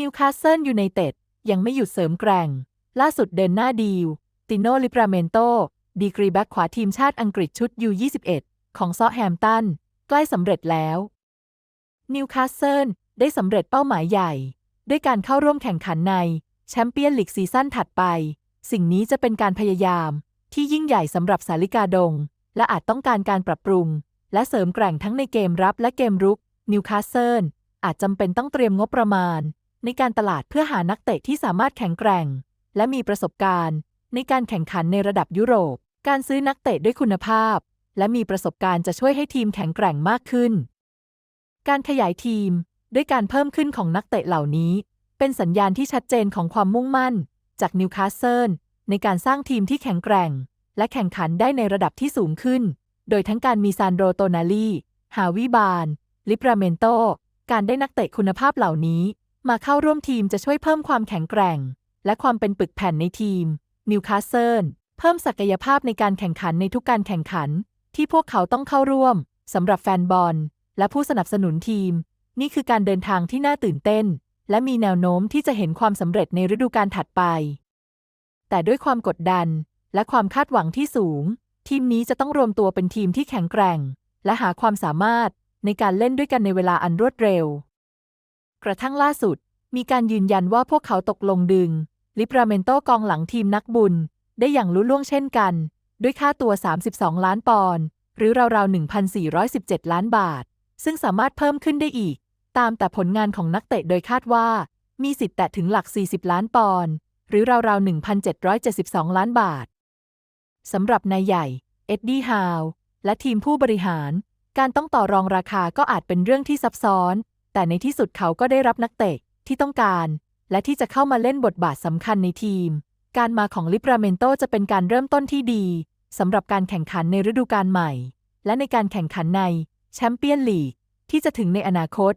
นิวคาสเซิลยูไนเต็ดยังไม่หยุดเสริมแกร่ง ล่าสุดเดินหน้าดีล ติโนลิปราเมนโต ดีกรีแบ็กขวาทีมชาติอังกฤษชุด U21 ของซอแฮมตัน ใกล้สำเร็จแล้ว นิวคาสเซิลได้สำเร็จเป้าหมายใหญ่ ด้วยการเข้าร่วมแข่งขันในแชมเปี้ยนลีกซีซั่นถัดไป สิ่งนี้จะเป็นการพยายาม ที่ยิ่งใหญ่สำหรับสาลิกาดง และอาจต้องการการปรับปรุง และเสริมแกร่งทั้งในเกมรับและเกมรุกนิวคาสเซิลอาจจำเป็นต้องเตรียมงบประมาณ ในการตลาดเพื่อหานักเตะที่สามารถแข็งแกร่ง และมีประสบการณ์ ในการแข่งขันในระดับยุโรป การซื้อนักเตะด้วยคุณภาพ และมีประสบการณ์จะช่วยให้ทีมแข็งแกร่งมากขึ้น การขยายทีม ด้วยการเพิ่มขึ้นของนักเตะเหล่านี้ เป็นสัญญาณที่ชัดเจนของความมุ่งมั่น จากนิวคาสเซิลในการสร้างทีมที่แข็งแกร่ง และแข่งขันได้ในระดับที่สูงขึ้น โดยทั้งการมีซานโดรโตนาลี ฮาวิบาน ลิปราเมนโต การได้นักเตะคุณภาพเหล่านี้ มาเข้าร่วมทีมจะช่วยเพิ่มความแข็งแกร่ง และความเป็นปึกแผ่นในทีม นิวคาสเซิลเพิ่มศักยภาพในการแข่งขันในทุกการแข่งขัน ที่พวกเขาต้องเข้าร่วมสำหรับแฟนบอล และผู้สนับสนุนทีม นี่คือการเดินทางที่น่าตื่นเต้น และมีแนวโน้มที่จะเห็นความสำเร็จในฤดูกาลถัดไป แต่ด้วยความกดดัน และความคาดหวังที่สูง ทีมนี้จะต้องรวมตัวเป็นทีมที่แข็งแกร่ง และหาความสามารถในการเล่นด้วยกันในเวลาอันรวดเร็ว กระทั่งล่าสุด มีการยืนยันว่าพวกเขาตกลงดึง ลิปราเมนโตกองหลังทีมนักบุญ ได้อย่างลุล่วงเช่นกัน ด้วยค่าตัว 32 ล้านปอนด์หรือราวๆ 1,417 ล้านบาท ซึ่งสามารถเพิ่มขึ้นได้อีก ตามแต่ผลงานของนักเตะโดยคาดว่า มีสิทธิ์แตะถึงหลัก 40 ล้านปอนด์หรือราวๆ 1,772 ล้านบาทสำหรับนายใหญ่ เอ็ดดี้ฮาว และทีมผู้บริหาร การต้องต่อรองราคาก็อาจเป็นเรื่องที่ซับซ้อน แต่ในที่สุดเขาก็ได้รับนักเตะที่ต้องการ และที่จะเข้ามาเล่นบทบาทสำคัญในทีม การมาของลิปราเมนโตจะเป็นการเริ่มต้นที่ดีสำหรับการแข่งขันในฤดูกาลใหม่ และในการแข่งขันในแชมเปี้ยนลีกที่จะถึงในอนาคต